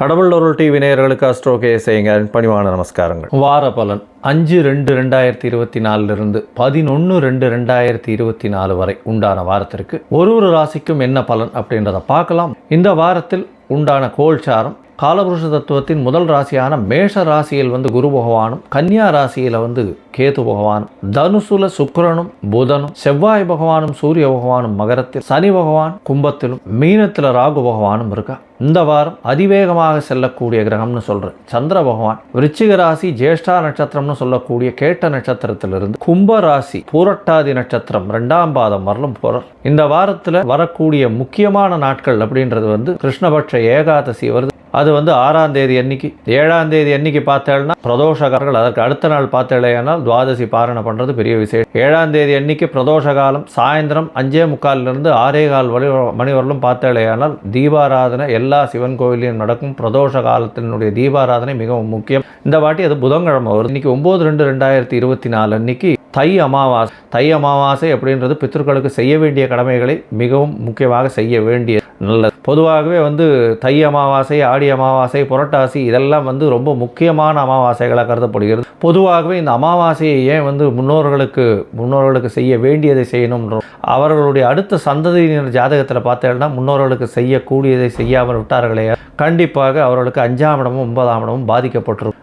கடவுள் ஒரு டிவி நேயர்களுக்கு அஸ்ட்ரோ கேசைங்க பணிவான நமஸ்காரங்கள். வார பலன் அஞ்சு ரெண்டு ரெண்டாயிரத்தி இருபத்தி நாலுலேருந்து பதினொன்று ரெண்டு ரெண்டாயிரத்தி இருபத்தி நாலு வரை உண்டான வாரத்திற்கு ஒரு ஒரு ராசிக்கும் என்ன பலன் அப்படின்றத பார்க்கலாம். இந்த வாரத்தில் உண்டான கோல்சாரம் காலபுருஷ தத்துவத்தின் முதல் ராசியான மேஷ ராசியில் வந்து குரு பகவானும் கன்னியா ராசியில் வந்து கேது பகவானும் தனுசுல சுக்கரனும் புதனும் செவ்வாய் பகவானும் சூரிய பகவானும் மகரத்தில் சனி பகவான் கும்பத்திலும் மீனத்தில் ராகு பகவானும் இருக்கா? இந்த வாரம் அதிவேகமாக செல்லக்கூடிய கிரகம்னு சொல்கிறேன் சந்திர பகவான் விருச்சிக ராசி ஜேஷ்டா நட்சத்திரம்னு சொல்லக்கூடிய கேட்ட நட்சத்திரத்திலிருந்து கும்ப ராசி பூரட்டாதி நட்சத்திரம் ரெண்டாம் பாதம் வரலும் போகிறார் இந்த வாரத்தில் வரக்கூடிய முக்கியமான நாட்கள் அப்படின்றது வந்து கிருஷ்ணபட்ச ஏகாதசி வருது. அது வந்து ஆறாம் தேதி அன்னைக்கு. ஏழாம் தேதி அன்னைக்கு பார்த்தேன்னா பிரதோஷகாரர்கள் அதற்கு அடுத்த நாள் பார்த்தேனால் துவாதசி பாரணை பண்ணுறது பெரிய விசேஷம். ஏழாம் தேதி அன்னைக்கு பிரதோஷ காலம் சாயந்தரம் அஞ்சே முக்காலிலிருந்து ஆறே கால் வழி மணி வரலும் பார்த்தேனால் தீபாராதனை எல்லா சிவன் கோவிலையும் நடக்கும். பிரதோஷ காலத்தினுடைய தீபாராதனை மிகவும் முக்கியம். இந்த வாட்டி அது புதன்கிழமை வரும் இன்னைக்கு ஒம்பது ரெண்டு ரெண்டாயிரத்தி இருபத்தி நாலு அன்னைக்கு தை அமாவாசை. தை அமாவாசை அப்படின்றது பித்தர்களுக்கு செய்ய வேண்டிய கடமைகளை மிகவும் முக்கியமாக செய்ய வேண்டிய நல்லது பொதுவாகவே வந்து தை அமாவாசை ஆடி அமாவாசை புரட்டாசி இதெல்லாம் வந்து ரொம்ப முக்கியமான அமாவாசைகளாக கருதப்படுகிறது. பொதுவாகவே இந்த அமாவாசையை ஏன் வந்து முன்னோர்களுக்கு முன்னோர்களுக்கு செய்ய வேண்டியதை செய்யணும்ன்ற அவர்களுடைய அடுத்த சந்ததியினர் ஜாதகத்தில் பார்த்தேன்னா முன்னோர்களுக்கு செய்யக்கூடியதை செய்யாமல் விட்டார்களே. கண்டிப்பாக அவர்களுக்கு அஞ்சாம் இடமும் ஒன்பதாம் இடமும் பாதிக்கப்பட்டிருக்கும்.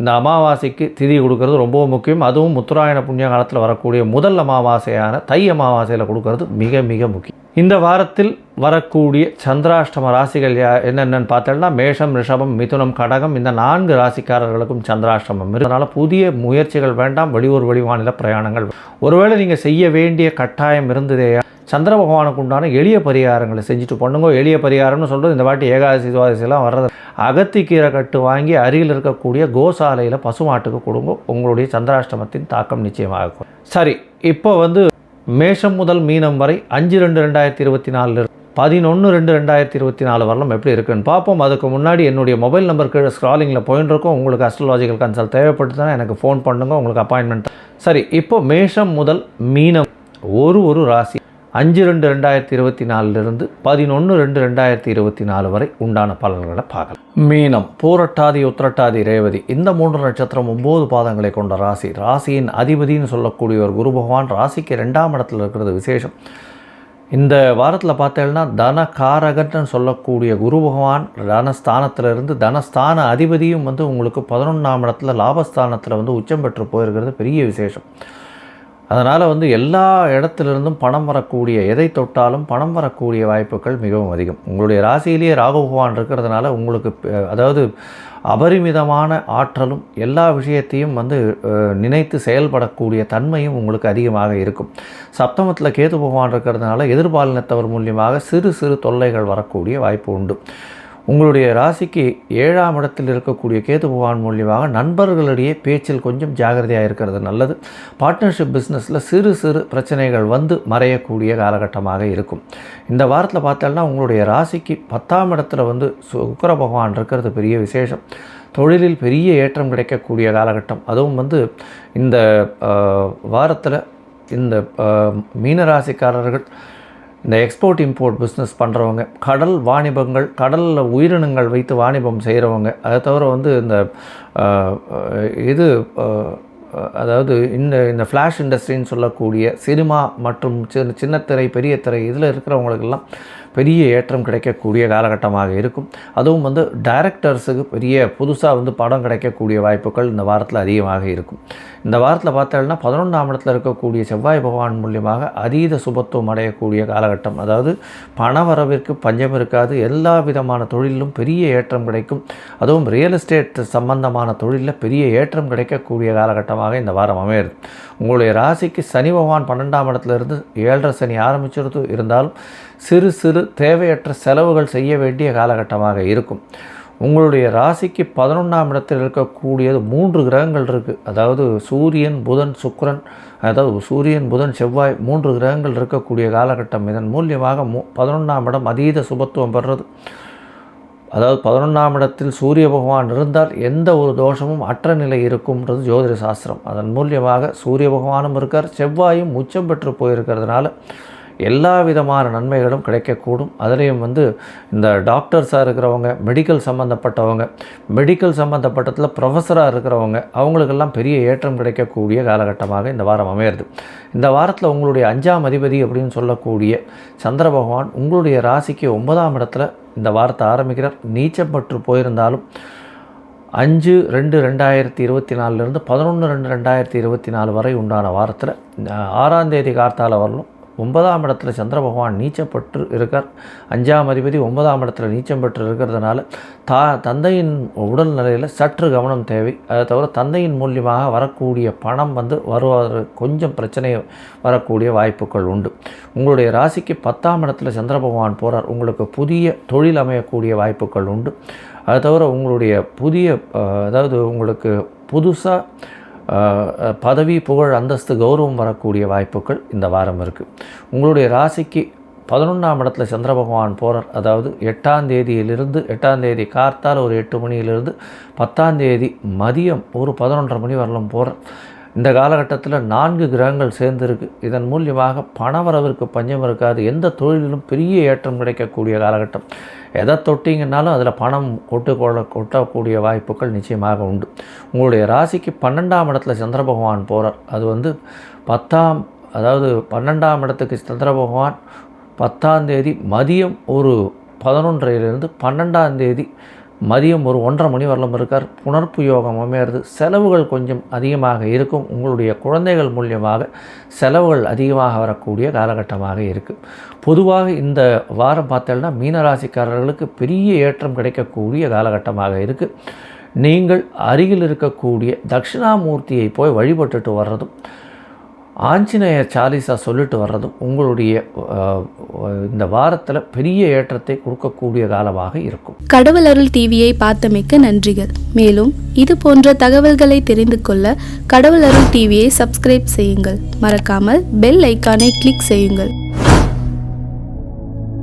இந்த அமாவாசைக்கு திதி கொடுக்கறது ரொம்பவும் முக்கியம். அதுவும் முத்துராயண புண்ணிய காலத்தில் வரக்கூடிய முதல் அமாவாசையான தை அமாவாசையில் கொடுக்கறது மிக மிக முக்கியம். இந்த வாரத்தில் வரக்கூடிய சந்திராஷ்டம ராசிகள் யா என்னென்னு பார்த்தோம்னா மேஷம் ரிஷபம் மிதுனம் கடகம் இந்த நான்கு ராசிக்காரர்களுக்கும் சந்திராஷ்டமம் அதனால் புதிய முயற்சிகள் வேண்டாம் வெளியூர் வெளிமாநில பிரயாணங்கள் ஒருவேளை நீங்கள் செய்ய வேண்டிய கட்டாயம் இருந்ததே சந்திர பகவானுக்கு உண்டான எளிய பரிகாரங்களை செஞ்சுட்டு பண்ணுங்க எளிய பரிகாரம்னு சொல்கிறது இந்த வாட்டி ஏகாதசி துவாதசிலாம் வர்றது. அகத்திக்கீரை கட்டு வாங்கி அருகில் இருக்கக்கூடிய காலையில் பசுமாட்டுக்கு கொடுங்க. உங்களுடைய சந்திராஷ்டமத்தின் தாக்கம் நிச்சயமாக இருக்கும் சரி இப்போ வந்து மேஷம் முதல் மீனம் வரை அஞ்சு ரெண்டு ரெண்டாயிரத்தி இருபத்தி நாலு பதினொன்று ரெண்டு ரெண்டாயிரத்தி இருபத்தி நாலு வரலாம் எப்படி இருக்குன்னு பார்ப்போம். அதுக்கு முன்னாடி என்னுடைய மொபைல் நம்பர் கீழே ஸ்க்ராலிங்கில் போயின்னு உங்களுக்கு அஸ்ட்ராலாஜிக்கல் கன்சல்ட் தேவைப்பட்டுதுன்னா எனக்கு ஃபோன் பண்ணுங்க. உங்களுக்கு அப்பாயின்மெண்ட் சரி இப்போ மேஷம் முதல் மீனம் ஒரு ஒரு ராசி அஞ்சு ரெண்டு ரெண்டாயிரத்தி இருபத்தி நாலுலேருந்து பதினொன்று ரெண்டு ரெண்டாயிரத்தி இருபத்தி நாலு வரை உண்டான பலன்களை பார்க்கலாம். மீனம் பூரட்டாதி உத்திரட்டாதி ரேவதி இந்த மூன்று நட்சத்திரம் ஒம்பது பாதங்களை கொண்ட ராசி. ராசியின் அதிபதின்னு சொல்லக்கூடிய ஒரு குரு பகவான் ராசிக்கு ரெண்டாம் இடத்துல இருக்கிறது விசேஷம். இந்த வாரத்தில் பார்த்தேன்னா தன காரகன்னு சொல்லக்கூடிய குரு பகவான் தனஸ்தானத்திலிருந்து தனஸ்தான அதிபதியும் வந்து உங்களுக்கு பதினொன்றாம் இடத்துல லாபஸ்தானத்தில் வந்து உச்சம் பெற்று போயிருக்கிறது பெரிய விசேஷம். அதனால் வந்து எல்லா இடத்துலேருந்தும் பணம் வரக்கூடிய எதை தொட்டாலும் பணம் வரக்கூடிய வாய்ப்புகள் மிகவும் அதிகம். உங்களுடைய ராசியிலேயே ராகு பகவான் இருக்கிறதுனால உங்களுக்கு அதாவது அபரிமிதமான ஆற்றலும் எல்லா விஷயத்தையும் வந்து நினைத்து செயல்படக்கூடிய தன்மையும் உங்களுக்கு அதிகமாக இருக்கும். சப்தமத்தில் கேது பகவான் இருக்கிறதுனால எதிர்பாலினத்தவர் மூலியமாக சிறு சிறு தொல்லைகள் வரக்கூடிய வாய்ப்பு உண்டு. உங்களுடைய ராசிக்கு ஏழாம் இடத்தில் இருக்கக்கூடிய கேது பகவான் மூலியமாக நண்பர்களிடையே பேச்சில் கொஞ்சம் ஜாகிரதையாக இருக்கிறது நல்லது. பார்ட்னர்ஷிப் பிஸ்னஸில் சிறு சிறு பிரச்சனைகள் வந்து மறையக்கூடிய காலகட்டமாக இருக்கும். இந்த வாரத்தில் பார்த்தோம்னா உங்களுடைய ராசிக்கு பத்தாம் இடத்துல வந்து சுக்கர பகவான் இருக்கிறது பெரிய விசேஷம். தொழிலில் பெரிய ஏற்றம் கிடைக்கக்கூடிய காலகட்டம். அதுவும் வந்து இந்த வாரத்தில் இந்த மீனராசிக்காரர்கள் இந்த எக்ஸ்போர்ட் இம்போர்ட் பிஸ்னஸ் பண்ணுறவங்க கடல் வாணிபங்கள் கடலில் உயிரினங்கள் வைத்து வாணிபம் செய்கிறவங்க அதை தவிர வந்து இந்த இது அதாவது இந்த இந்த ஃப்ளாஷ் இண்டஸ்ட்ரின்னு சொல்லக்கூடிய சினிமா மற்றும் சின்ன சின்ன திரை பெரிய திரை இதில் இருக்கிறவங்களுக்கெல்லாம் பெரிய ஏற்றம் கிடைக்கக்கூடிய காலகட்டமாக இருக்கும். அதுவும் வந்து டைரக்டர்ஸுக்கு பெரிய புதுசாக வந்து படம் கிடைக்கக்கூடிய வாய்ப்புகள் இந்த வாரத்தில் அதிகமாக இருக்கும். இந்த வாரத்தில் பார்த்தோம்னா பதினொன்றாம் இடத்துல இருக்கக்கூடிய செவ்வாய் பகவான் மூலியமாக அதீத சுபத்துவம் அடையக்கூடிய காலகட்டம். அதாவது பண வரவிற்கு பஞ்சம் இருக்காது. எல்லா விதமான தொழிலும் பெரிய ஏற்றம் கிடைக்கும். அதுவும் ரியல் எஸ்டேட் சம்பந்தமான தொழிலில் பெரிய ஏற்றம் கிடைக்கக்கூடிய காலகட்டமாக இந்த வாரம் அமையிறது. உங்களுடைய ராசிக்கு சனி பகவான் பன்னெண்டாம் இடத்துல இருந்து ஏழரை சனி ஆரம்பிச்சிருது. இருந்தாலும் சிறு சிறு தேவையற்ற செலவுகள் செய்ய வேண்டிய காலகட்டமாக இருக்கும். உங்களுடைய ராசிக்கு பதினொன்றாம் இடத்தில் இருக்கக்கூடியது மூன்று கிரகங்கள் இருக்குது அதாவது சூரியன் புதன் சுக்கரன் அதாவது சூரியன் புதன் செவ்வாய் மூன்று கிரகங்கள் இருக்கக்கூடிய காலகட்டம். இதன் மூலியமாக மூ பதினொன்றாம் இடம் அதீத சுபத்துவம் பெறுறது. அதாவது பதினொன்றாம் இடத்தில் சூரிய பகவான் இருந்தால் எந்த ஒரு தோஷமும் அற்ற நிலை இருக்கும்ன்றது ஜோதிட சாஸ்திரம். அதன் மூலியமாக சூரிய பகவானும் இருக்கார். செவ்வாயும் உச்சம் பெற்று போயிருக்கிறதுனால எல்லா விதமான நன்மைகளும் கிடைக்கக்கூடும். அதுலேயும் வந்து இந்த டாக்டர்ஸாக இருக்கிறவங்க மெடிக்கல் சம்மந்தப்பட்டவங்க மெடிக்கல் சம்மந்தப்பட்டத்தில் ப்ரொஃபஸராக இருக்கிறவங்க அவங்களுக்கெல்லாம் பெரிய ஏற்றம் கிடைக்கக்கூடிய காலகட்டமாக இந்த வாரம் அமையிறது. இந்த வாரத்தில் உங்களுடைய அஞ்சாம் அதிபதி அப்படின்னு சொல்லக்கூடிய சந்திர பகவான் உங்களுடைய ராசிக்கு ஒன்பதாம் இடத்துல இந்த வாரத்தை ஆரம்பிக்கிறார். நீச்சம் பற்று போயிருந்தாலும் அஞ்சு ரெண்டு ரெண்டாயிரத்தி இருபத்தி நாலுலேருந்து பதினொன்று ரெண்டு ரெண்டாயிரத்தி இருபத்தி நாலு வரை உண்டான வாரத்தில் ஆறாம் தேதி கார்த்தால வரலும் ஒன்பதாம் இடத்துல சந்திர பகவான் நீச்சப்பட்டு இருக்கார். அஞ்சாம் அதிபதி ஒன்பதாம் இடத்துல நீச்சம் பெற்று இருக்கிறதுனால தா தந்தையின் உடல்நிலையில் சற்று கவனம் தேவை. அதை தவிர தந்தையின் மூலியமாக வரக்கூடிய பணம் வந்து வருவது கொஞ்சம் பிரச்சனை வரக்கூடிய வாய்ப்புகள் உண்டு. உங்களுடைய ராசிக்கு பத்தாம் இடத்துல சந்திர பகவான் போகிறார் உங்களுக்கு புதிய தொழில் அமையக்கூடிய வாய்ப்புகள் உண்டு. அதை தவிர உங்களுடைய புதிய அதாவது உங்களுக்கு புதுசாக பதவி புகழ் அந்தஸ்து கௌரவம் வரக்கூடிய வாய்ப்புகள் இந்த வாரம் இருக்குது உங்களுடைய ராசிக்கு பதினொன்றாம் இடத்துல சந்திர பகவான் போகிறார் அதாவது எட்டாம் தேதியிலிருந்து எட்டாம் தேதி கார்த்தால் ஒரு எட்டு மணியிலிருந்து பத்தாம் தேதி மதியம் ஒரு பதினொன்றரை மணி வரலும் போகிறார் இந்த காலகட்டத்தில் நான்கு கிரகங்கள் சேர்ந்துருக்கு. இதன் மூலியமாக பணவரவிற்கு பஞ்சம் இருக்காது. எந்த தொழிலிலும் பெரிய ஏற்றம் கிடைக்கக்கூடிய காலகட்டம். எதை தொட்டிங்கன்னாலும் அதில் பணம் கொட்டு கொள்ள கொட்டக்கூடிய வாய்ப்புகள் நிச்சயமாக உண்டு. உங்களுடைய ராசிக்கு பன்னெண்டாம் இடத்துல சந்திர பகவான் போகிறார் அது வந்து பத்தாம் அதாவது பன்னெண்டாம் இடத்துக்கு சந்திர பகவான் பத்தாம் தேதி மதியம் ஒரு பதினொன்றையிலிருந்து பன்னெண்டாம் தேதி மதியம் ஒரு ஒன்றரை மணி வரலும் இருக்கார். புணர்ப்பு யோகம் அமையிறது. செலவுகள் கொஞ்சம் அதிகமாக இருக்கும். உங்களுடைய குழந்தைகள் மூலியமாக செலவுகள் அதிகமாக வரக்கூடிய காலகட்டமாக இருக்குது பொதுவாக இந்த வாரம் பார்த்தோம்னா மீனராசிக்காரர்களுக்கு பெரிய ஏற்றம் கிடைக்கக்கூடிய காலகட்டமாக இருக்குது நீங்கள் அருகில் இருக்கக்கூடிய தட்சிணாமூர்த்தியை போய் வழிபட்டுட்டு வர்றதும் ஆஞ்சநேயர் சாலிசா சொல்லிட்டு வர்றதும் உங்களுடைய இந்த வாரத்தில் பெரிய ஏற்றத்தை கொடுக்கக்கூடிய காலமாக இருக்கும். கடவுள் அருள் டிவியை பார்த்தமைக்க நன்றிகள். மேலும் இது போன்ற தகவல்களை தெரிந்து கொள்ள கடவுள் அருள் டிவியை சப்ஸ்கிரைப் செய்யுங்கள். மறக்காமல் பெல் ஐக்கானை கிளிக் செய்யுங்கள்.